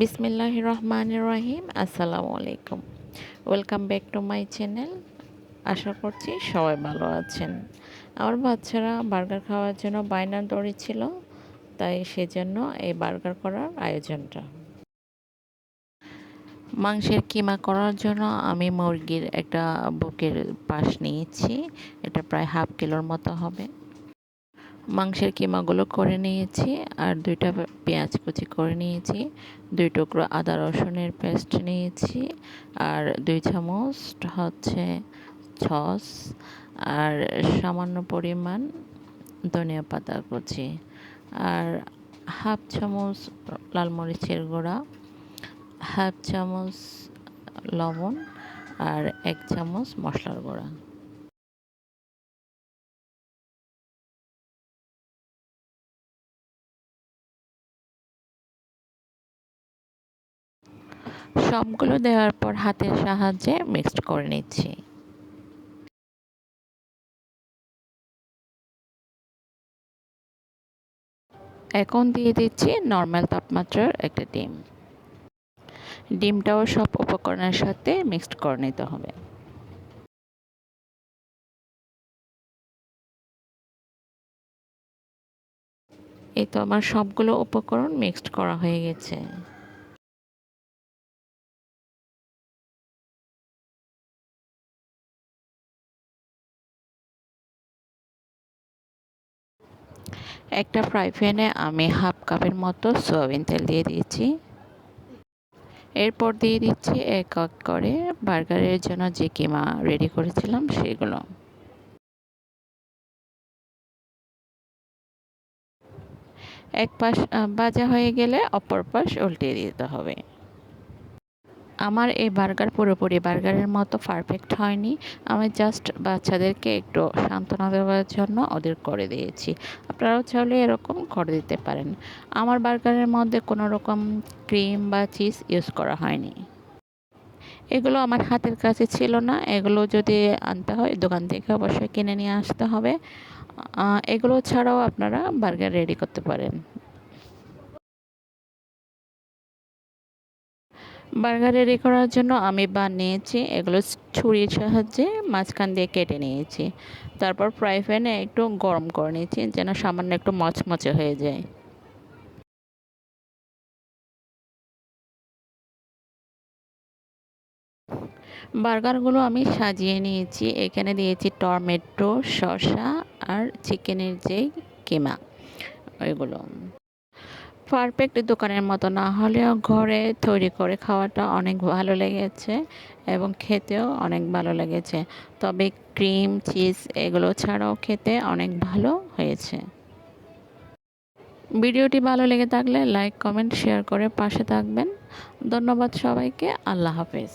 বিসমিল্লাহ রহমান রহিম আসসালামু আলাইকুম welcome back to my channel আশা করছি সবাই ভালো আছেন। আমার বাচ্চারা বার্গার খাওয়ার জন্য বায়নার দড়ি ছিল, তাই সেজন্য এই বার্গার করার আয়োজনটা। মাংসের কিমা করার জন্য আমি মুরগির একটা বুকের পাশ নিয়েছি, এটা প্রায় হাফ কিলোর মতো হবে। মাংসের কিমাগুলো করে নিয়েছি আর দুইটা পেঁয়াজ কুচি করে নিয়েছি, দুই টুকরো আদা রসুনের পেস্ট নিয়েছি আর দুই চামচ হচ্ছে ছস আর সামান্য পরিমাণ ধনিয়া পাতা কুচি আর হাফ চামচ লাল মরিচের গুঁড়া, হাফ চামচ লবণ আর এক চামচ মশলার গুঁড়া। সবগুলো দেওয়ার পর হাতের সাহায্যে মিক্সড করে নিচ্ছি। এখন দিয়ে দিচ্ছি নর্মাল তাপমাত্রার একটা ডিম। ডিমটাও সব উপকরণের সাথে মিক্সড করে নিতে হবে। এই তো আমার সবগুলো উপকরণ মিক্সড করা হয়ে গেছে। একটা ফ্রাই প্যানে আমি হাফ কাপের মতো সয়াবিন তেল দিয়ে দিয়েছি। এরপর দিয়ে দিচ্ছি এক এক করে বার্গারের জন্য যে কিমা রেডি করেছিলাম সেগুলো। এক পাশ ভাজা হয়ে গেলে অপর পাশ উল্টিয়ে দিতে হবে। আমার এই বার্গার পুরোপুরি বার্গারের মতো পারফেক্ট হয়নি। আমি জাস্ট বাচ্চাদেরকে একটু সান্ত্বনা দেওয়ার জন্য ওদের করে দিয়েছি। আপনারাও চাইলে এরকম করে দিতে পারেন। আমার বার্গারের মধ্যে কোনো রকম ক্রিম বা চিজ ইউজ করা হয়নি। এগুলো আমার হাতের কাছে ছিল না। এগুলো যদি আনতে হয়, দোকান থেকে অবশ্যই কিনে নিয়ে আসতে হবে। এগুলো ছাড়াও আপনারা বার্গার রেডি করতে পারেন। বার্গার রেডি করার জন্য আমি বান নিয়েছি এগুলো ছুরির সাহায্যে মাঝখান দিয়ে কেটে নিয়েছি। তারপর ফ্রাই প্যানে একটু গরম করে নিয়েছি যেন সামান্য একটু মচমচে হয়ে যায়। বার্গারগুলো আমি সাজিয়ে নিয়েছি। এখানে দিয়েছি টমেটো, শসা আর চিকেনের যে কিমা, ওইগুলো। পারফেক্ট দোকানের মতো না, হলেও ঘরে তৈরি করে খাওয়াটা অনেক ভালো লেগেছে এবং খেতেও অনেক ভালো লেগেছে। তবে ক্রিম, চিজ এগুলো ছাড়াও খেতে অনেক ভালো হয়েছে। ভিডিওটি ভালো লেগে থাকলে লাইক কমেন্ট শেয়ার করে পাশে থাকবেন। ধন্যবাদ সবাইকে, আল্লাহ হাফেজ।